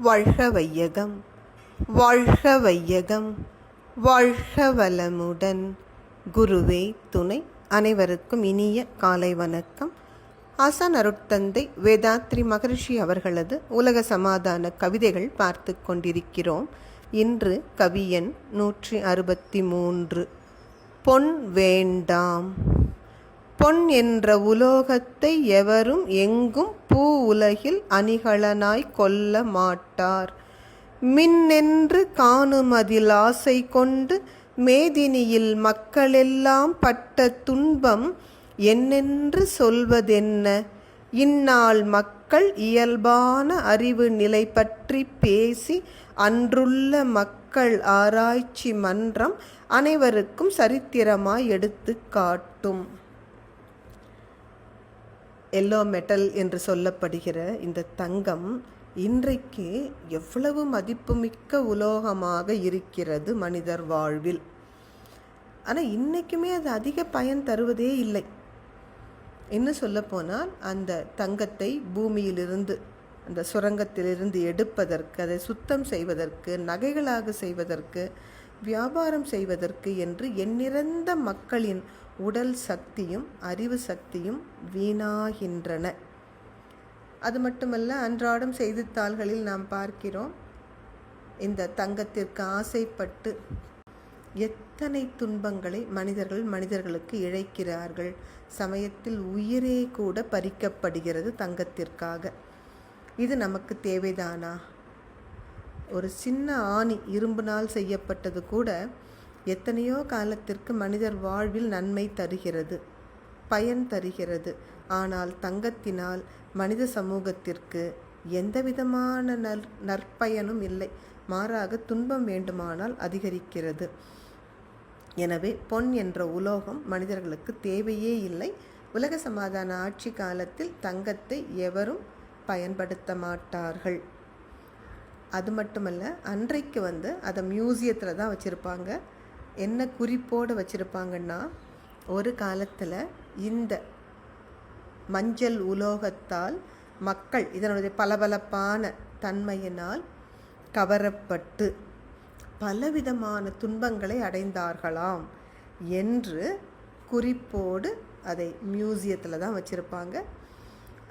வாழ்க வையகம் வாழ்க வையகம் வாழ்க வளமுடன் குருவே துணை அனைவருக்கும் இனிய காலை வணக்கம். ஆசான் அருட்தந்தை வேதாத்ரி மகரிஷி அவர்களது உலக சமாதான கவிதைகள் பார்த்து கொண்டிருக்கிறோம். இன்று கவியன் நூற்றி அறுபத்தி மூன்று. பொன் வேண்டாம். பொன் என்ற உலோகத்தை எவரும் எங்கும் பூ உலகில் அணிகலனாய் கொள்ள மாட்டார். மின்னென்று காணுமதில் ஆசை கொண்டு மேதினியில் மக்களெல்லாம் பட்ட துன்பம் என்னென்று சொல்வதென்ன? இந்நாள் மக்கள் இயல்பான அறிவு நிலை பற்றி பேசி அன்றுள்ள மக்கள் ஆராய்ச்சி மன்றம் அனைவருக்கும் சரித்திரமாய் எடுத்து காட்டும். எல்லோ மெட்டல் என்று சொல்லப்படுகிற இந்த தங்கம் இன்றைக்கு எவ்வளவு மதிப்புமிக்க உலோகமாக இருக்கிறது மனிதர் வாழ்வில். ஆனால் இன்றைக்குமே அது அதிக பயன் தருவதே இல்லை. இன்னும் சொல்லப்போனால் அந்த தங்கத்தை பூமியிலிருந்து அந்த சுரங்கத்திலிருந்து எடுப்பதற்கு அதை சுத்தம் செய்வதற்கு நகைகளாக செய்வதற்கு வியாபாரம் செய்வதற்கு என்று எண்ணிறந்த மக்களின் உடல் சக்தியும் அறிவு சக்தியும் வீணாகின்றன. அது மட்டுமல்ல அன்றாடம் செய்தித்தாள்களில் நாம் பார்க்கிறோம் இந்த தங்கத்திற்கு ஆசைப்பட்டு எத்தனை துன்பங்களை மனிதர்கள் மனிதர்களுக்கு இழைக்கிறார்கள். சமயத்தில் உயிரே கூட பறிக்கப்படுகிறது தங்கத்திற்காக. இது நமக்கு தேவைதானா? ஒரு சின்ன ஆணி இரும்பினால் செய்யப்பட்டது கூட எத்தனையோ காலத்திற்கு மனிதர் வாழ்வில் நன்மை தருகிறது பயன் தருகிறது. ஆனால் தங்கத்தினால் மனித சமூகத்திற்கு எந்த விதமான நற் நற்பயனும் இல்லை. மாறாக துன்பம் வேண்டுமானால் அதிகரிக்கிறது. எனவே பொன் என்ற உலோகம் மனிதர்களுக்கு தேவையே இல்லை. உலக சமாதான ஆட்சி காலத்தில் தங்கத்தை எவரும் பயன்படுத்த மாட்டார்கள். அது மட்டுமல்ல அன்றைக்கு வந்து அதை மியூசியத்தில் தான் வச்சுருப்பாங்க. என்ன குறிப்போடு வச்சுருப்பாங்கன்னா ஒரு காலத்தில் இந்த மஞ்சள் உலோகத்தால் மக்கள் இதனுடைய பளபளப்பான தன்மையினால் கவரப்பட்டு பலவிதமான துன்பங்களை அடைந்தார்களாம் என்று குறிப்போடு அதை மியூசியத்தில் தான் வச்சுருப்பாங்க.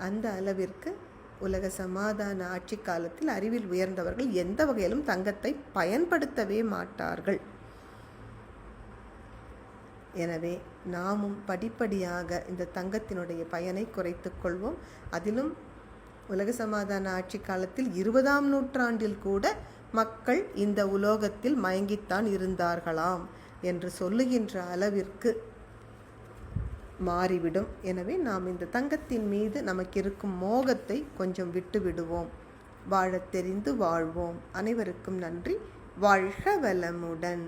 அந்த அளவிற்கு உலக சமாதான ஆட்சி காலத்தில் அறிவில் உயர்ந்தவர்கள் எந்த வகையிலும் தங்கத்தை பயன்படுத்தவே மாட்டார்கள். எனவே நாமும் படிப்படியாக இந்த தங்கத்தினுடைய பயனை குறைத்து கொள்வோம். அதிலும் உலக சமாதான ஆட்சி காலத்தில் இருபதாம் நூற்றாண்டில் கூட மக்கள் இந்த உலோகத்தில் மயங்கித்தான் இருந்தார்களாம் என்று சொல்லுகின்ற அளவிற்கு மாறிவிடும். எனவே நாம் இந்த தங்கத்தின் மீது நமக்கு இருக்கும் மோகத்தை கொஞ்சம் விட்டு விடுவோம் வாழத் தெரிந்து வாழ்வோம். அனைவருக்கும் நன்றி. வாழ்க வளமுடன்.